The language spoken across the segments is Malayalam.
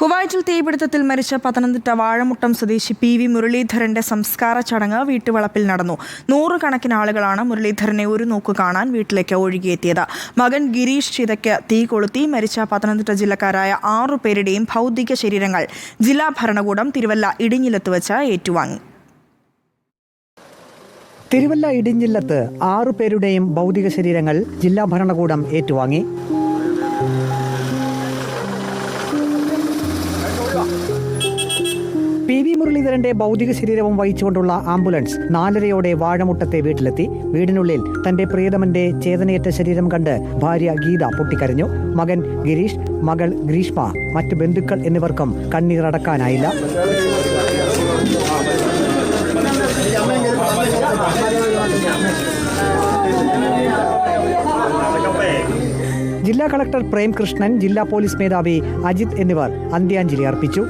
കുവൈറ്റിൽ തീപിടുത്തത്തിൽ മരിച്ച പത്തനംതിട്ട വാഴമുട്ടം സ്വദേശി പി വി മുരളീധരന്റെ സംസ്കാര ചടങ്ങ് വീട്ടുവളപ്പിൽ നടന്നു. നൂറുകണക്കിന് ആളുകളാണ് മുരളീധരനെ ഒരു നോക്ക് കാണാൻ വീട്ടിലേക്ക് ഒഴുകിയെത്തിയത്. മകൻ ഗിരീഷ് ചിതയ്ക്ക് തീ കൊളുത്തി മരിച്ച പത്തനംതിട്ട ജില്ലക്കാരായ ആറു പേരുടെയും ഭൗതിക ശരീരങ്ങൾ ജില്ലാ ഭരണകൂടം തിരുവല്ല ഇടിഞ്ഞിലത്ത് വെച്ച് ഏറ്റുവാങ്ങി. തിരുവല്ല ഇടിഞ്ഞില്ലത്ത് ആറു പേരുടെയും ഭൗതിക ശരീരങ്ങൾ ജില്ലാ ഭരണകൂടം ഏറ്റുവാങ്ങി. മുരളീധരന്റെ ഭൗതിക ശരീരവും വഹിച്ചുകൊണ്ടുള്ള ആംബുലൻസ് നാലരയോടെ വാഴമുട്ടത്തെ വീട്ടിലെത്തി. വീടിനുള്ളിൽ തന്റെ പ്രിയതമന്റെ ചേതനയേറ്റ ശരീരം കണ്ട് ഭാര്യ ഗീത പൊട്ടിക്കരഞ്ഞു. മകൻ ഗിരീഷ് മകൾ ഗ്രീഷ്മ മറ്റു ബന്ധുക്കൾ എന്നിവർക്കും കണ്ണീരടക്കാനായില്ല. ജില്ലാ കളക്ടർ പ്രേംകൃഷ്ണൻ ജില്ലാ പോലീസ് മേധാവി അജിത് എന്നിവർ അന്ത്യാഞ്ജലി അർപ്പിച്ചു.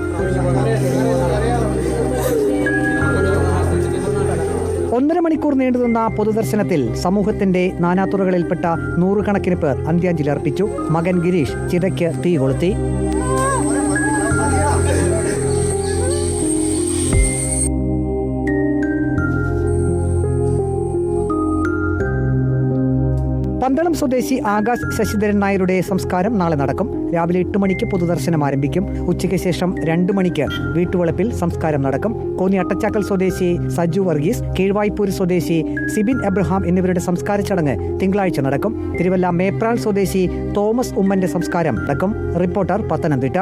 ഒന്നര മണിക്കൂർ നീണ്ടുനിന്ന പൊതുദർശനത്തിൽ സമൂഹത്തിന്റെ നാനാതുറകളിൽപ്പെട്ട നൂറുകണക്കിന് പേർ അന്ത്യാഞ്ജലി അർപ്പിച്ചു. മകൻ ഗിരീഷ് ചിതയ്ക്ക് തീ കൊളുത്തി. പന്തളം സ്വദേശി ആകാശ് ശശിധരൻ നായരുടെ സംസ്കാരം നാളെ നടക്കും. രാവിലെ എട്ട് മണിക്ക് പൊതുദർശനം ആരംഭിക്കും. ഉച്ചയ്ക്ക് ശേഷം രണ്ടു മണിക്ക് വീട്ടുവളപ്പിൽ സംസ്കാരം നടക്കും. കോന്നി അട്ടച്ചാക്കൽ സ്വദേശി സജു വർഗീസ് കീഴ്വായ്പൂര് സ്വദേശി സിബിൻ എബ്രഹാം എന്നിവരുടെ സംസ്കാര ചടങ്ങ് തിങ്കളാഴ്ച നടക്കും. തിരുവല്ല മേപ്രാൾ സ്വദേശി തോമസ് ഉമ്മന്റെ സംസ്കാരം നടക്കും. റിപ്പോർട്ടർ പത്തനംതിട്ട.